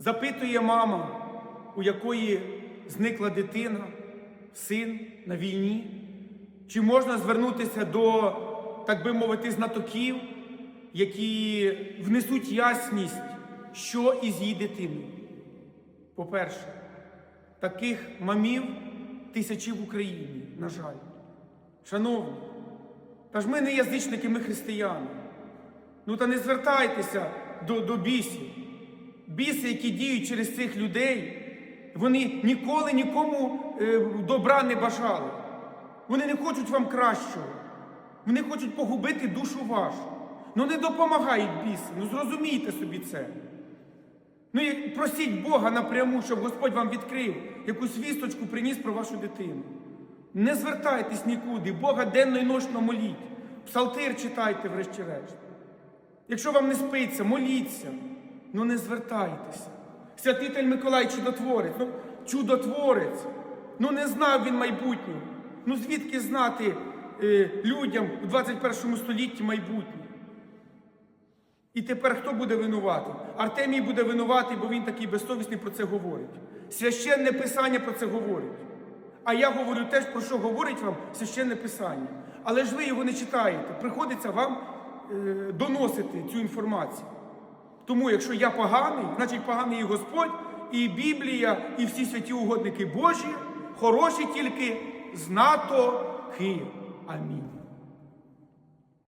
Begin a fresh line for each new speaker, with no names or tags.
Запитує мама, у якої зникла дитина, син на війні, чи можна звернутися до, так би мовити, знатоків, які внесуть ясність, що із її дитиною. По-перше, таких мамів тисячі в Україні, на жаль. Шановні, та ж ми не язичники, ми християни. Ну та не звертайтеся до, до бісів. Біси, які діють через цих людей, вони ніколи нікому е, добра не бажали. Вони не хочуть вам кращого. Вони хочуть погубити душу вашу. Ну не допомагають біси. Ну зрозумійте собі це. Ну і просіть Бога напряму, щоб Господь вам відкрив якусь вісточку приніс про вашу дитину. Не звертайтесь нікуди, Бога денно і ночно моліть. Псалтир читайте, врешті-решт. Якщо вам не спиться, моліться, ну не звертайтеся. Святитель Миколай чудотворець, ну чудотворець. Ну не знав він майбутнього. Ну звідки знати е, людям у 21 столітті майбутнє? І тепер хто буде винуватий? Артемій буде винуватий, бо він такий безсовісний про це говорить. Священне писання про це говорить. А я говорю теж, про що говорить вам священне писання. Але ж ви його не читаєте. Приходиться вам е, доносити цю інформацію. Тому, якщо я поганий, значить поганий і Господь, і Біблія, і всі святі угодники Божі, хороші тільки знатоки. Амінь.